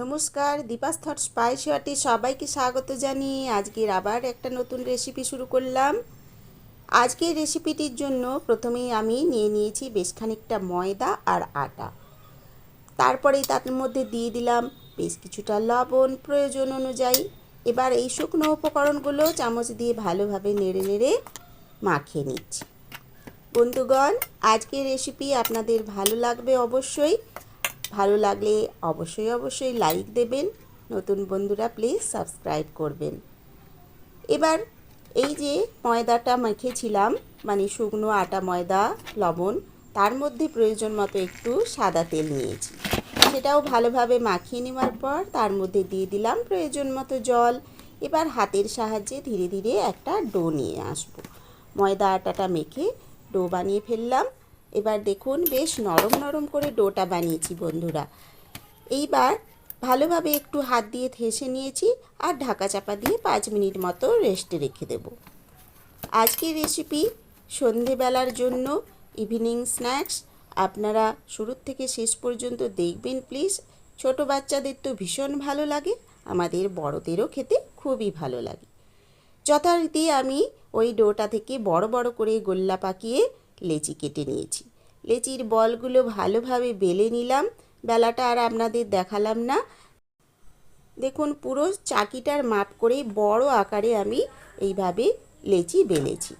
নমস্কার, Deepa's thought spice ওয়াটি সবাইকে স্বাগত জানিয়ে আজকের আবার একটা নতুন রেসিপি শুরু করলাম। আজকের রেসিপিটির জন্য প্রথমেই আমি নিয়ে নিয়েছি বেশ খানিকটা ময়দা আর আটা। তারপরেই তার মধ্যে দিয়ে দিলাম বেশ কিছুটা লবণ প্রয়োজন অনুযায়ী। এবার এই শুকনো উপকরণগুলো চামচ দিয়ে ভালোভাবে নেড়ে নেড়ে মাখিয়ে নিচ্ছি। বন্ধুগণ, আজকের রেসিপি আপনাদের ভালো লাগবে অবশ্যই। ভালো লাগলে অবশ্যই অবশ্যই লাইক দেবেন। নতুন বন্ধুরা প্লিজ সাবস্ক্রাইব করবেন। এবার এই যে ময়দাটা মেখেছিলাম মানে শুকনো আটা, ময়দা, লবণ, তার মধ্যে প্রয়োজন মতো একটু সাদা তেল নিয়েছি। সেটাও ভালোভাবে মাখিয়ে নেওয়ার পর তার মধ্যে দিয়ে দিলাম প্রয়োজন মতো জল। এবার হাতের সাহায্যে ধীরে ধীরে একটা ডো নিয়ে আসব। ময়দা আটাটা মেখে ডো বানিয়ে ফেললাম। এবার দেখুন বেশ নরম নরম করে ডোটা বানিয়েছি বন্ধুরা। এইবার ভালোভাবে একটু হাত দিয়ে থেসে নিয়েছি আর ঢাকা চাপা দিয়ে পাঁচ মিনিট মতো রেস্টে রেখে দেব। আজকের রেসিপি সন্ধেবেলার জন্য ইভিনিং স্ন্যাক্স। আপনারা শুরুর থেকে শেষ পর্যন্ত দেখবেন প্লিজ। ছোট বাচ্চাদের তো ভীষণ ভালো লাগে, আমাদের বড়দেরও খেতে খুবই ভালো লাগে। যথারীতি আমি ওই ডোটা থেকে বড় বড় করে গোল্লা পাকিয়ে লেচি কেটে নিয়েছি। লেচির বলগুলো ভালোভাবে বেলে নিলাম। বেলাটা আর আপনাদের দেখালাম না। দেখুন, পুরো চাকিটার মাপ করে বড় আকারে আমি এইভাবে লেচি বেলেছি।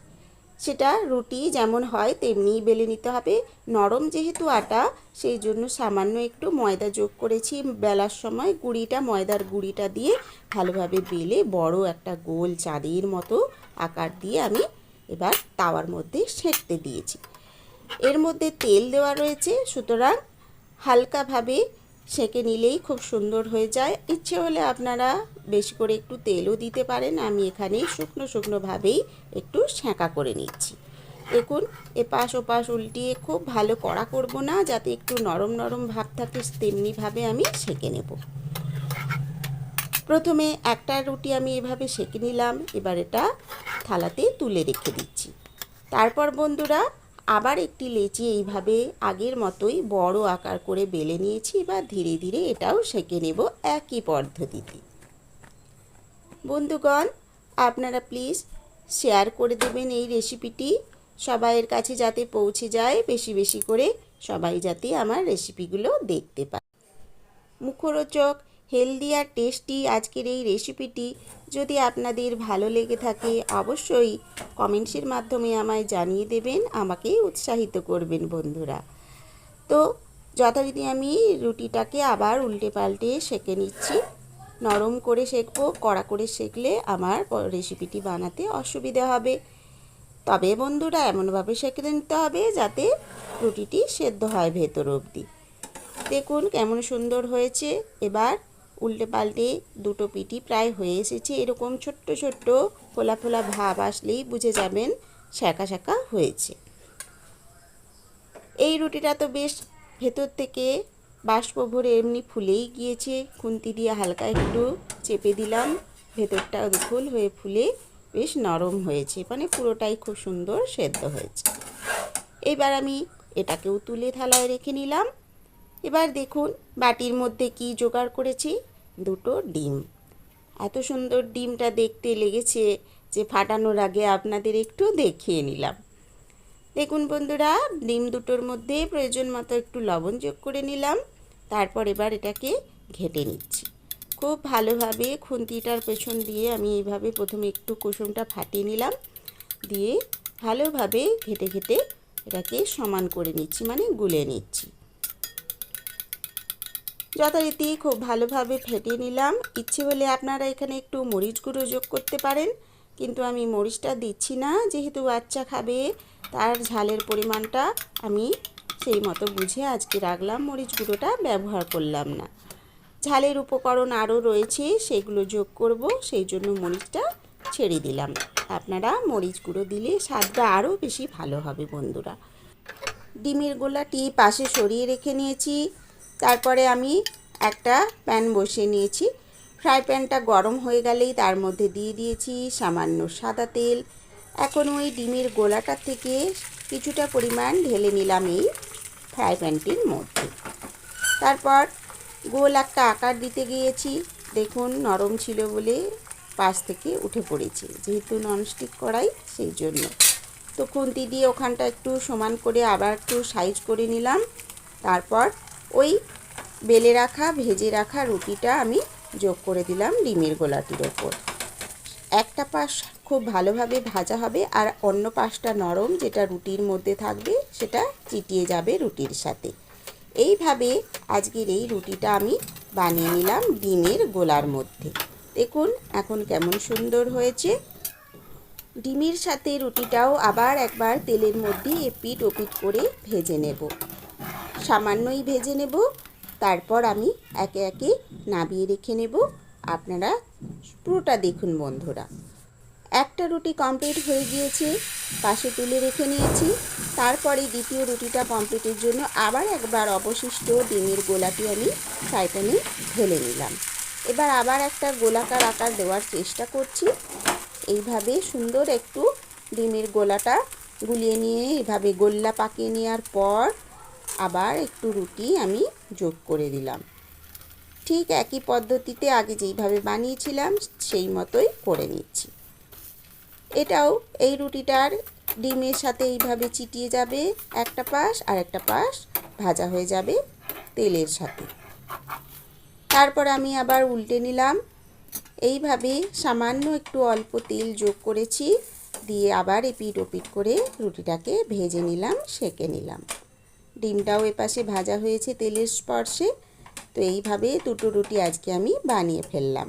সেটা রুটি যেমন হয়, তেমনিই বেলে নিতে হবে। নরম যেহেতু আটা, সেই জন্য সামান্য একটু ময়দা যোগ করেছি। বেলার সময় গুঁড়িটা, ময়দার গুঁড়িটা দিয়ে ভালোভাবে বেলে বড় একটা গোল চাঁদের মতো আকার দিয়ে আমি এবার তাওয়ার মধ্যে সেঁকতে দিয়েছি। এর মধ্যে তেল দেওয়া রয়েছে, সুতরাং হালকাভাবে সেঁকে নিলেই খুব সুন্দর হয়ে যায়। ইচ্ছে হলে আপনারা বেশি করে একটু তেলও দিতে পারেন। আমি এখানে শুকনো শুকনোভাবেই একটু সেঁকা করে নিচ্ছি। দেখুন, এপাশ ওপাশ উল্টিয়ে খুব ভালো কড়া করব না, যাতে একটু নরম নরম ভাব থাকে তেমনিভাবে আমি সেঁকে নেব। প্রথমে একটা রুটি আমি এভাবে সেঁকে নিলাম, এবার এটা থালাতে তুলে রেখে দিচ্ছি। তারপর বন্ধুরা, আবার একটি লেচি এইভাবে আগের মতোই বড় আকার করে বেলে নিয়েছি বা ধীরে ধীরে এটাও সেঁকে নেব একই পদ্ধতিতে। বন্ধুগণ, আপনারা প্লিজ শেয়ার করে দেবেন এই রেসিপিটি সবাইয়ের কাছে যাতে পৌঁছে যায়, বেশি বেশি করে সবাই যাতে আমার রেসিপিগুলো দেখতে পায়। মুখরোচক হেলদি আর টেস্টি আজকের এই রেসিপিটি যদি আপনাদের ভালো লেগে থাকে, অবশ্যই কমেন্টসের মাধ্যমে আমায় জানিয়ে দেবেন, আমাকে উৎসাহিত করবেন বন্ধুরা। তো যথারীতি আমি রুটিটাকে আবার উল্টে পাল্টে সেঁকে নিচ্ছি। নরম করে সেঁকবো, কড়া করে সেঁকলে আমার রেসিপিটি বানাতে অসুবিধা হবে। তবে বন্ধুরা, এমনভাবে সেঁকে নিতে হবে যাতে রুটিটি সেদ্ধ হয় ভেতর অবধি। দেখুন কেমন সুন্দর হয়েছে। এবার উল্টে পাল্টে দুটো পিটি প্রায় হয়ে এসেছে। এরকম ছোট্ট ছোট্ট ফোলা ফোলা ভাব আসলেই বুঝে যাবেন শাঁকা শাঁকা হয়েছে। এই রুটিটা তো বেশ ভেতর থেকে বাষ্প ভরে এমনি ফুলেই গিয়েছে। খুন্তি দিয়ে হালকা একটু চেপে দিলাম। ভেতরটা ফুল হয়ে ফুলে বেশ নরম হয়েছে। মানে পুরোটাই খুব সুন্দর সেদ্ধ হয়েছে। এবার আমি এটাকেও তুলে থালায় রেখে নিলাম। এবার দেখুন বাটির মধ্যে কি জোগাড় করেছি। দুটো ডিম। এত সুন্দর ডিমটা দেখতে লেগেছে যে ফাটানোর আগে আপনাদের একটু দেখিয়ে নিলাম। দেখুন বন্ধুরা, ডিম দুটোর মধ্যে প্রয়োজন মতো একটু লবণ যোগ করে নিলাম। তারপর এবার এটাকে ঘেটে নিচ্ছি। খুব ভালোভাবে খুন্তিটার পেছন দিয়ে আমি এইভাবে প্রথমে একটু কুসুমটা ফাটিয়ে নিলাম। দিয়ে ভালোভাবে ঘেটে ঘেটে এটাকে সমান করে নিচ্ছি মানে গুলে নিচ্ছি। যথারীতি খুব ভালোভাবে ফেটিয়ে নিলাম। ইচ্ছে হলে আপনারা এখানে একটু মরিচ গুঁড়ো যোগ করতে পারেন, কিন্তু আমি মরিচটা দিচ্ছি না। যেহেতু বাচ্চা খাবে, তার ঝালের পরিমাণটা আমি সেই মতো বুঝে আজকে রাখলাম, মরিচ গুঁড়োটা ব্যবহার করলাম না। ঝালের উপকরণ আরও রয়েছে, সেগুলো যোগ করব, সেই জন্য মরিচটা ছেড়ে দিলাম। আপনারা মরিচ গুঁড়ো দিলে স্বাদটা আরও বেশি ভালো হবে, বন্ধুরা। ডিমের গোলাটি পাশে সরিয়ে রেখে নিয়েছি। তারপরে আমি একটা প্যান বসিয়ে নিয়েছি। ফ্রাই প্যানটা গরম হয়ে গেলেই তার মধ্যে দিয়ে দিয়েছি সামান্য সাদা তেল। এখন ওই ডিমের গোলাটার থেকে কিছুটা পরিমাণ ঢেলে নিলাম এই ফ্রাই প্যানটির মধ্যে। তারপর গোল একটা আকার দিতে গিয়েছি। দেখুন, নরম ছিল বলে পাশ থেকে উঠে পড়েছে, যেহেতু ননস্টিক করাই সেই জন্য। তো খুন্তি দিয়ে ওখানটা একটু সমান করে আবার একটু সাইজ করে নিলাম। তারপর ওই বেলে রাখা, ভেজে রাখা রুটিটা আমি যোগ করে দিলাম ডিমের গোলাটির ওপর। একটা পাশ খুব ভালোভাবে ভাজা হবে আর অন্য পাশটা নরম যেটা রুটির মধ্যে থাকবে সেটা চিটিয়ে যাবে রুটির সাথে। এইভাবে আজকের এই রুটিটা আমি বানিয়ে নিলাম ডিমের গোলার মধ্যে। দেখুন এখন কেমন সুন্দর হয়েছে। ডিমের সাথে রুটিটাও আবার একবার তেলের মধ্যে এপিট ওপিট করে ভেজে নেব। সামান্যই ভেজে নেব। তারপর আমি একে একে নাবিয়ে রেখে নেব। আপনারা পুরোটা দেখুন বন্ধুরা। একটা রুটি কমপ্লিট হয়ে গিয়েছে। পাশে তুলে রেখে নিয়েছি। তারপরে দ্বিতীয় রুটিটা কমপ্লিটের জন্য আবার একবার অবশিষ্ট ডিমের গোলাটি আমি ফ্রাই প্যানে ঢেলে নিলাম। এবার আবার একটা গোলাকার আকার দেওয়ার চেষ্টা করছি। এইভাবে সুন্দর একটু ডিমের গোলাটা গুলিয়ে নিয়ে, এভাবে গোল্লা পাকিয়ে নেওয়ার পর আবার একটু রুটি আমি যোগ করে দিলাম। ঠিক একই পদ্ধতিতে আগে যেইভাবে বানিয়েছিলাম, সেই মতোই করে নিচ্ছি। এটাও এই রুটিটার ডিমের সাথে এইভাবে চিটিয়ে যাবে, একটা পাশ আর একটা পাশ ভাজা হয়ে যাবে তেলের সাথে। তারপর আমি আবার উল্টে নিলাম। এইভাবে সামান্য একটু অল্প তেল যোগ করেছি, দিয়ে আবার এপিট ওপিট করে রুটিটাকে ভেজে নিলাম, সেকে নিলাম। ডিমটাও এপাশে ভাজা হয়েছে তেলের স্পর্শে। তো এইভাবে দুটো রুটি আজকে আমি বানিয়ে ফেললাম।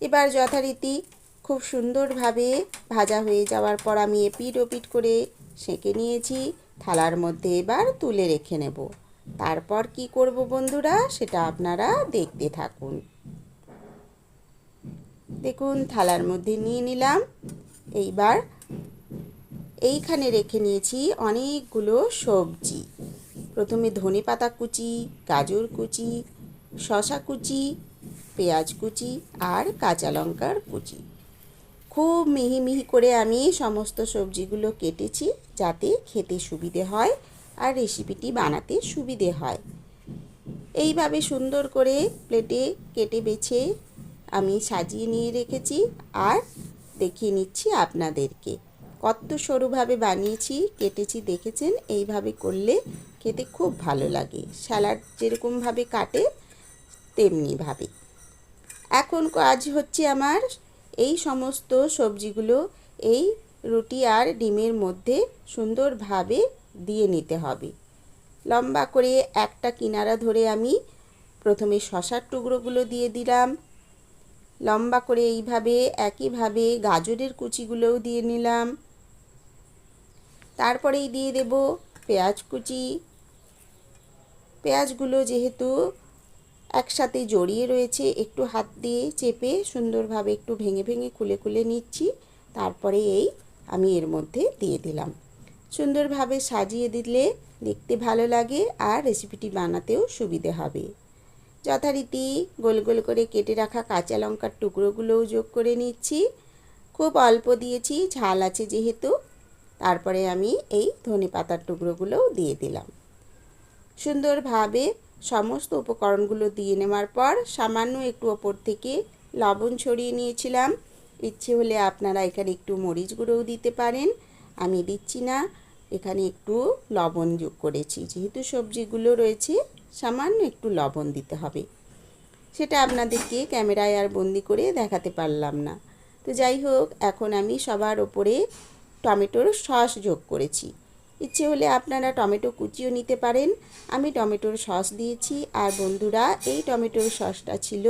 এবার যথারীতি খুব সুন্দরভাবে ভাজা হয়ে যাওয়ার পর আমি এপিট ওপিট করে সেঁকে নিয়েছি। থালার মধ্যে এবার তুলে রেখে নেব। তারপর কি করব বন্ধুরা সেটা আপনারা দেখতে থাকুন। দেখুন, থালার মধ্যে নিয়ে নিলাম। এইবার এইখানে রেখে নিয়েছি অনেকগুলো সবজি। প্রথমে ধনে পাতা কুচি, গাজর কুচি শশা কুচি, পেঁয়াজ কুচি আর কাঁচা লঙ্কার কুচি। খুব মিহি মিহি করে আমি সমস্ত সবজিগুলো কেটেছি যাতে খেতে সুবিধে হয় আর রেসিপিটি বানাতে সুবিধে হয়। এইভাবে সুন্দর করে প্লেটে কেটে বেছে আমি সাজিয়ে নিয়ে রেখেছি আর দেখিয়ে নিচ্ছি আপনাদেরকে। কত সরুভাবে বানিয়েছি, কেটেছি, দেখেছেন? এইভাবে করলে খেতে খুব ভালো লাগে। স্যালাড যেরকমভাবে কাটে, তেমনিভাবে। এখন কাজ হচ্ছে আমার এই সমস্ত সবজিগুলো এই রুটি আর ডিমের মধ্যে সুন্দরভাবে দিয়ে নিতে হবে। লম্বা করে একটা কিনারা ধরে আমি প্রথমে শশার টুকরোগুলো দিয়ে দিলাম। লম্বা করে এইভাবে, একইভাবে গাজরের কুচিগুলোও দিয়ে নিলাম। তারপরেই দিয়ে দেব পেঁয়াজ কুচি। পেঁয়াজগুলো যেহেতু একসাথে জড়িয়ে রয়েছে, একটু হাত দিয়ে চেপে সুন্দরভাবে একটু ভেঙে ভেঙে খুলে খুলে নিচ্ছি। তারপরে এই আমি এর মধ্যে দিয়ে দিলাম। সুন্দরভাবে সাজিয়ে দিলে দেখতে ভালো লাগে আর রেসিপিটি বানাতেও সুবিধে হবে। যথারীতি গোল গোল করে কেটে রাখা কাঁচা লঙ্কার টুকরোগুলোও যোগ করে নিচ্ছি। খুব অল্প দিয়েছি, ঝাল আছে যেহেতু। তারপরে আমি এই ধনে পাতার টুকরোগুলোও দিয়ে দিলাম। সুন্দরভাবে সমস্ত উপকরণগুলো দিয়ে নেওয়ার পর সামান্য একটু ওপর থেকে লবণ ছড়িয়ে নিয়েছিলাম। ইচ্ছে হলে আপনারা এখানে একটু মরিচ গুঁড়োও দিতে পারেন। আমি দিচ্ছি না, এখানে একটু লবণ যোগ করেছি। যেহেতু সবজিগুলো রয়েছে, সামান্য একটু লবণ দিতে হবে। সেটা আপনাদেরকে ক্যামেরায় আর বন্দি করে দেখাতে পারলাম না। তো যাই হোক, এখন আমি সবার ওপরে টমেটোর সস যোগ করেছি। ইচ্ছে হলে আপনারা টমেটো কুচিও নিতে পারেন। আমি টমেটোর সস দিয়েছি আর বন্ধুরা, এই টমেটোর সসটা ছিল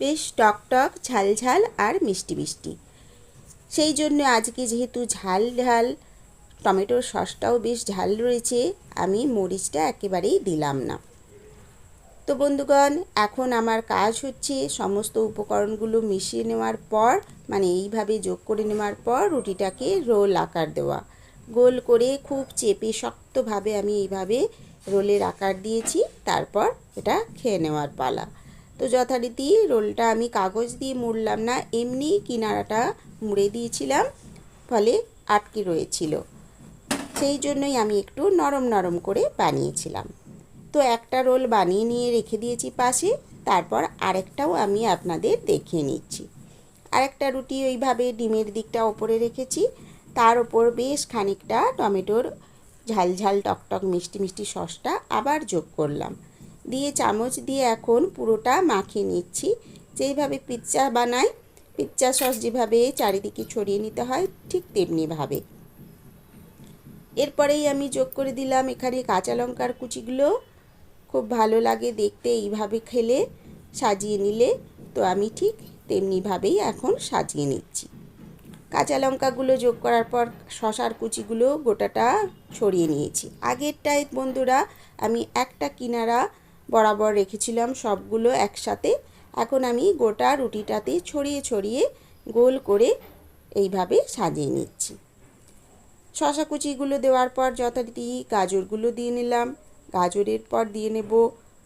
বেশ টক টক, ঝাল ঝাল আর মিষ্টি মিষ্টি। সেই জন্য আজকে যেহেতু ঝাল ঝাল, টমেটোর সসটাও বেশ ঝাল রয়েছে, আমি মরিচটা একেবারেই দিলাম না। তো বন্ধুগণ, এখন আমার কাজ হচ্ছে সমস্ত উপকরণগুলো মিশিয়ে নেওয়ার পর মানে এইভাবে যোগ করে নেওয়ার পর রুটিটাকে রোল আকার দেওয়া। গোল করে খুব চেপে শক্তভাবে আমি এইভাবে রোলের আকার দিয়েছি, তারপর এটা খেয়ে নেওয়ার পালা। তো যথারীতি রোলটা আমি কাগজ দিয়ে মুড়লাম না, এমনি কিনারাটা মুড়ে দিয়েছিলাম, ফলে আটকে রয়েছিল। সেই জন্যই আমি একটু নরম নরম করে বানিয়েছিলাম। তো একটা রোল বানিয়ে নিয়ে রেখে দিয়েছি পাশে, তারপর আরেকটাও আমি আপনাদের দেখিয়ে নিচ্ছি। আরেকটা রুটি ওইভাবে ডিমের দিকটা ওপরে রেখেছি, তার ওপর বেশ খানিকটা টমেটোর ঝাল ঝাল টকটক মিষ্টি মিষ্টি সসটা আবার যোগ করলাম। দিয়ে চামচ দিয়ে এখন পুরোটা মাখিয়ে নিচ্ছি, যেইভাবে পিৎজা বানাই, পিৎজা সস যেভাবে চারিদিকে ছড়িয়ে নিতে হয় ঠিক তেমনিভাবে। এরপরেই আমি যোগ করে দিলাম এখানে কাঁচা লঙ্কার কুচিগুলো। খুব ভালো লাগে দেখতে, এইভাবে খেলে, সাজিয়ে নিলে। তো আমি ঠিক তেমনিভাবেই এখন সাজিয়ে নিচ্ছি। কাঁচা লঙ্কাগুলো যোগ করার পর শশার কুচিগুলো গোটাটা ছড়িয়ে নিয়েছি। আগেরটায় বন্ধুরা আমি একটা কিনারা বরাবর রেখেছিলাম, সবগুলো একসাথে। এখন আমি গোটা রুটিটাতে ছড়িয়ে ছড়িয়ে গোল করে এইভাবে সাজিয়ে নিচ্ছি। শশা কুচিগুলো দেওয়ার পর যথারীতি গাজরগুলো দিয়ে নিলাম। গাজরের পর দিয়ে নেব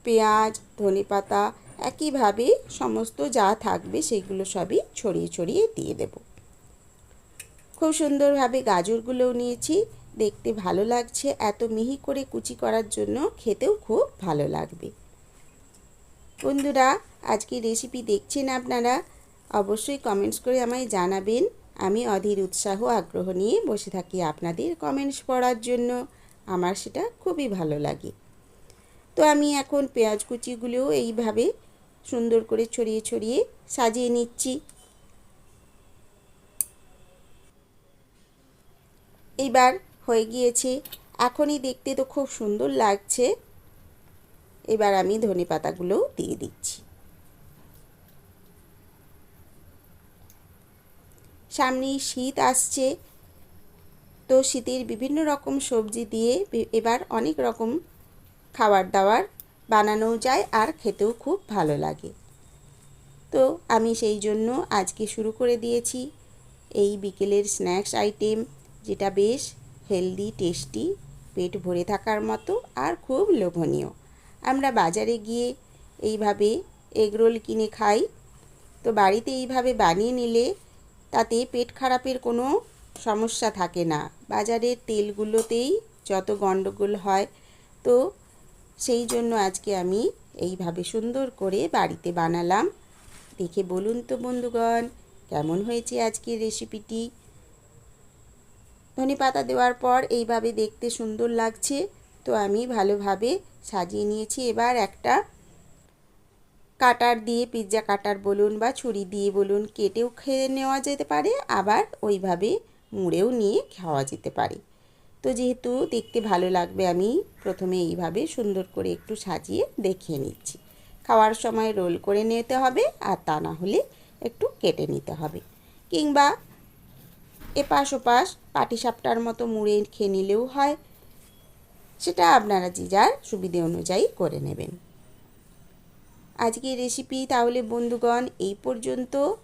পেঁয়াজ, ধনেপাতা, একইভাবে সমস্ত যা থাকবে সেগুলো সবই ছড়িয়ে ছড়িয়ে দিয়ে দেব। খুব সুন্দরভাবে গাজরগুলোও নিয়েছি, দেখতে ভালো লাগছে, এত মিহি করে কুচি করার জন্য খেতেও খুব ভালো লাগবে। বন্ধুরা আজকে রেসিপি দেখছেন আপনারা? অবশ্যই কমেন্টস করে আমায় জানাবেন। আমি অধীর উৎসাহ, আগ্রহ নিয়ে বসে থাকি আপনাদের কমেন্টস পড়ার জন্য। আমার সেটা খুবই ভালো লাগে। তো আমি এখন পেঁয়াজ কুচিগুলোও এইভাবে সুন্দর করে ছড়িয়ে ছড়িয়ে সাজিয়ে নিচ্ছি। এবার হয়ে গিয়েছে, এখনই দেখতে তো খুব সুন্দর লাগছে। এবার আমি ধনে পাতাগুলোও দিয়ে দিচ্ছি। সামনেই শীত আসছে তো শীতের বিভিন্ন রকম সবজি দিয়ে এবার অনেক রকম খাবার দাবার বানানোও যায় আর খেতেও খুব ভালো লাগে। তো আমি সেই জন্য আজকে শুরু করে দিয়েছি এই বিকেলের স্ন্যাক্স আইটেম, যেটা বেশ হেলদি, টেস্টি, পেট ভরে থাকার মতো আর খুব লোভনীয়। আমরা বাজারে গিয়ে এইভাবে এগরোল কিনে খাই। তো বাড়িতে এইভাবে বানিয়ে নিলে তাতে পেট খারাপের কোনো সমস্যা থাকে না। বাজারের তেলগুলোতেই যত গণ্ডগোল হয়, তো সেই জন্য আজকে আমি এইভাবে সুন্দর করে বাড়িতে বানালাম। দেখে বলুন তো বন্ধুগণ, কেমন হয়েছে আজকের রেসিপিটি? ধনে পাতা দেওয়ার পর এইভাবে দেখতে সুন্দর লাগছে, তো আমি ভালোভাবে সাজিয়ে নিয়েছি। এবার একটা কাটার দিয়ে, পিৎজা কাটার বলুন বা ছুরি দিয়ে বলুন, কেটেও খেয়ে নেওয়া যেতে পারে। আবার ওইভাবে মুড়েও নিয়ে খাওয়া যেতে পারে। তো যেহেতু দেখতে ভালো লাগবে, আমি প্রথমে এইভাবে সুন্দর করে একটু সাজিয়ে দেখিয়ে নিচ্ছি। খাওয়ার সময় রোল করে নিতে হবে আর তা না হলে একটু কেটে নিতে হবে। কিংবা এপাশ ওপাশ পাটিসাপটার মতো মুড়ে খেয়ে নিলেও হয়। সেটা আপনারা যে যার সুবিধে অনুযায়ী করে নেবেন। আজকের রেসিপি তাহলে বন্ধুগণ এই পর্যন্ত।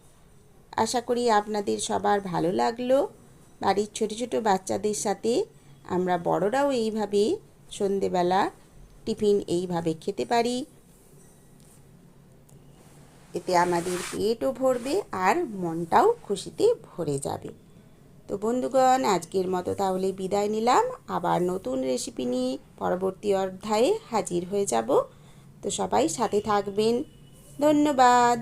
আশা করি আপনাদের সবার ভালো লাগল। বাড়ির ছোট ছোট বাচ্চাদের সাথে আমরা বড়রাও এইভাবে সন্ধেবেলা টিফিন এইভাবে খেতে পারি। এতে আমাদের পেটও ভরবে আর মনটাও খুশিতে ভরে যাবে। তো বন্ধুগণ, আজকের মতো তাহলে বিদায় নিলাম। আবার নতুন রেসিপি নিয়ে পরবর্তী অধ্যায়ে হাজির হয়ে যাব। তো সবাই সাথে থাকবেন। ধন্যবাদ।